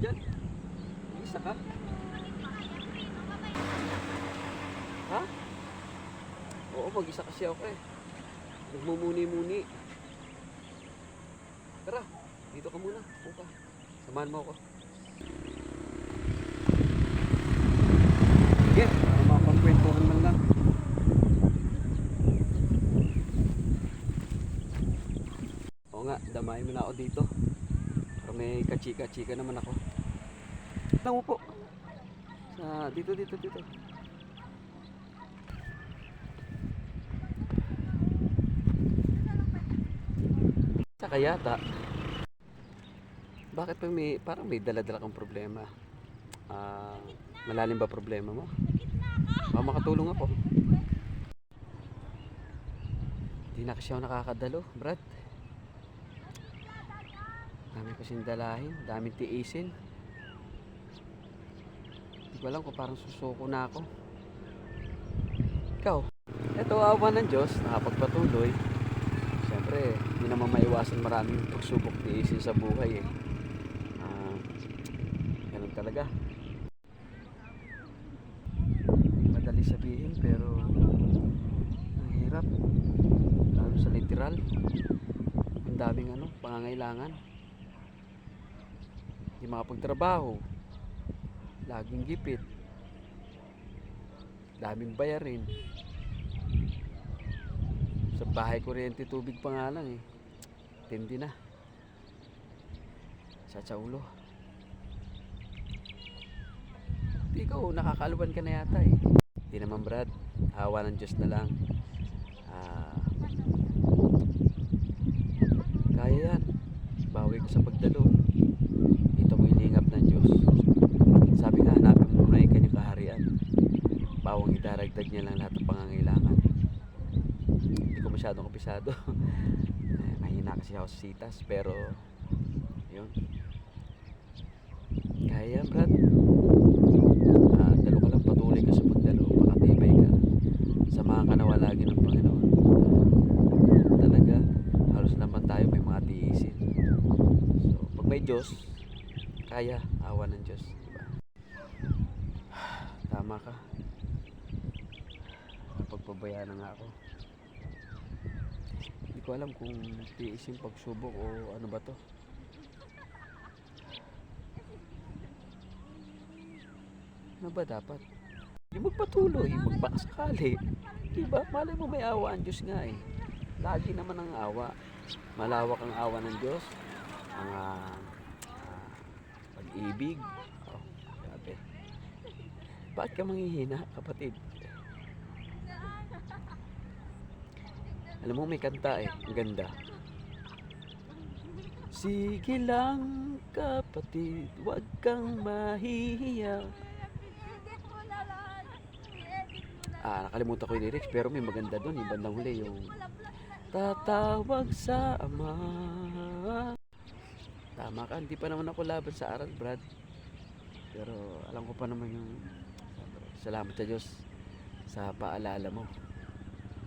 dyan. Isa ka? Ha? Oo, mag-isa kasi ako eh. Nagmumuni-muni. Tara, dito ka muna. Upa. Samahan mo ako. Sige, para mapagkwentuhan man lang. Oo nga, damay mo na ako dito. May kachika-chika naman ako. Tango po. Sa dito, dito, dito. Saka yata. Bakit pa may, parang may dala-dala kang problema? Ah, malalim ba problema mo? Baka makatulong ako. Hindi na kasi ako nakakadalo, Brad. Dami kasing dalahin, daming tiisin. Hindi ko alam kung parang susuko na ako. Ikaw, eto awa ng Diyos, nakapagpatuloy. Siyempre, hindi naman maiwasan maraming pagsubok tiisin sa buhay eh. Ah, ganun talaga. Madali sabihin pero ang hirap. Lalo sa literal. Ang daming ano, pangangailangan. Hindi makapagtrabaho. Laging gipit. Daming bayarin. Sa bahay kuryente tubig pa nga lang eh. Tindi na. Sa tsaulo. Ikaw, nakakaluban ka na yata eh. Hindi naman Brad. Hawa ng Diyos na lang. Ah, kaya yan. Bawi ko sa pagdalo. Ito mo ilingap ng Diyos. Sabi nga, hanapin mo muna yung kanyang kaharian. Idaragdag niya lang lahat ng pangangailangan. Hindi ko masyadong kapisado. eh, mahina kasi ako sa sitas. Pero, yun. Kaya Brad. Ah, dalo ka lang ka sa pagdalo. Makatibay ka. Ka nawa lagi ng Panginoon. Talaga, halos naman tayo may mga tiisin. So, pag may Diyos, kaya, awa ng Diyos. Diba? Tama ka. Napagpabayaan na nga ako. Hindi ko alam kung tiisin pagsubok o ano ba to. Ano ba dapat? Yung magpatuloy, magbakasakali. Diba? Malay mo may awa ang Diyos nga eh. Lagi naman ang awa. Malawak ang awa ng Diyos. Ang ah, ah, pag-ibig. Oh, grabe. Bakit ka manghihina, kapatid? Alam mo, may kanta eh. Ang ganda. Sige lang, kapatid. Huwag kang mahihiya. Ah, nakalimutan ko yung lyrics pero may maganda doon, yung bandang huli yung tatawag sa ama. Tama ka, hindi pa naman ako laban sa aral, Brad. Pero alam ko pa naman yung salamat sa Diyos sa paalala mo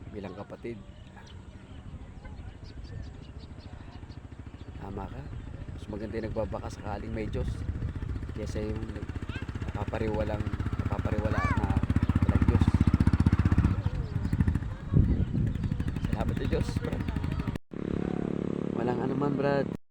bilang kapatid. Tama ka. Mas maganda yung nagbabaka sakaling may Diyos kaysa yung napapariwalang napapariwala na walang Diyos. Salamat sa Diyos, Brad. Walang anuman, Brad.